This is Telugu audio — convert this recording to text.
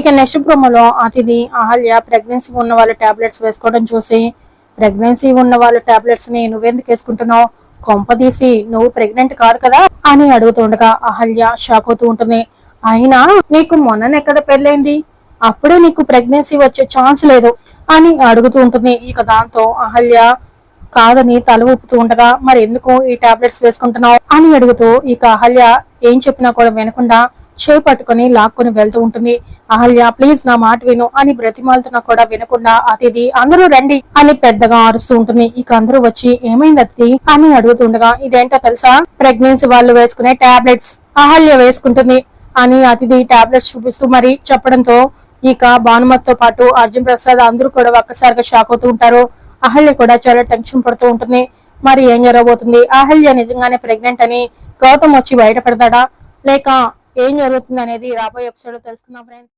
ఇక నెక్స్ట్ ప్రోమోలో అతిథి అహల్య ప్రెగ్నెన్సీ ఉన్న వాళ్ళు టాబ్లెట్స్ వేసుకోవడం చూసి ప్రెగ్నెన్సీ ఉన్న వాళ్ళు టాబ్లెట్స్ని నువ్వెందుకు వేసుకుంటున్నావు కొంపదీసి నువ్వు ప్రెగ్నెంట్ కాదు కదా? అని అడుగుతుండగా అహల్య షాక్ అవుతూ ఉంటుంది. అయినా నీకు మొన్ననే కదా పెళ్ళైంది? అప్పుడే నీకు ప్రెగ్నెన్సీ వచ్చే ఛాన్స్ లేదు అని అడుగుతూ ఉంటుంది. ఇక దాంతో అహల్య కాదని తల ఊపుతూ ఉండగా మరి ఎందుకు ఈ టాబ్లెట్స్ వేసుకుంటున్నావు? అని అడుగుతూ ఇక అహల్య ఏం చెప్పినా కూడా వినకుండా చేయి పట్టుకొని లాక్కొని వెళ్తూ ఉంటుంది. అహల్య ప్లీజ్ నా మాట విను అని బ్రతిమాలుతున్నా కూడా వినకుండా అతిథి అందరూ రండి అని పెద్దగా ఆరుస్తూ ఉంటుంది. ఇక అందరూ వచ్చి ఏమైంది అతిథి? అని అడుగుతుండగా ఇదేంటో తెలుసా? ప్రెగ్నెన్సీ వాళ్ళు వేసుకునే టాబ్లెట్స్. అహల్య వేసుకుంటుంది. అని అతిథి టాబ్లెట్స్ చూపిస్తూ మరి చెప్పడంతో ఇక భానుమతితో పాటు అర్జున్ ప్రసాద్ అందరూ కూడా ఒక్కసారిగా షాక్ అవుతూ ఉంటారు. అహల్య కూడా చాలా టెన్షన్ పడుతూ ఉంటుంది. మరి ఏం జరగబోతుంది? అహల్య నిజంగానే ప్రెగ్నెంట్ అని గౌతమ్ వచ్చి బయటపడతాడా? లేక ఏం జరుగుతుంది అనేది రాబోయే ఎపిసోడ్లో తెలుసుకుందాం ఫ్రెండ్స్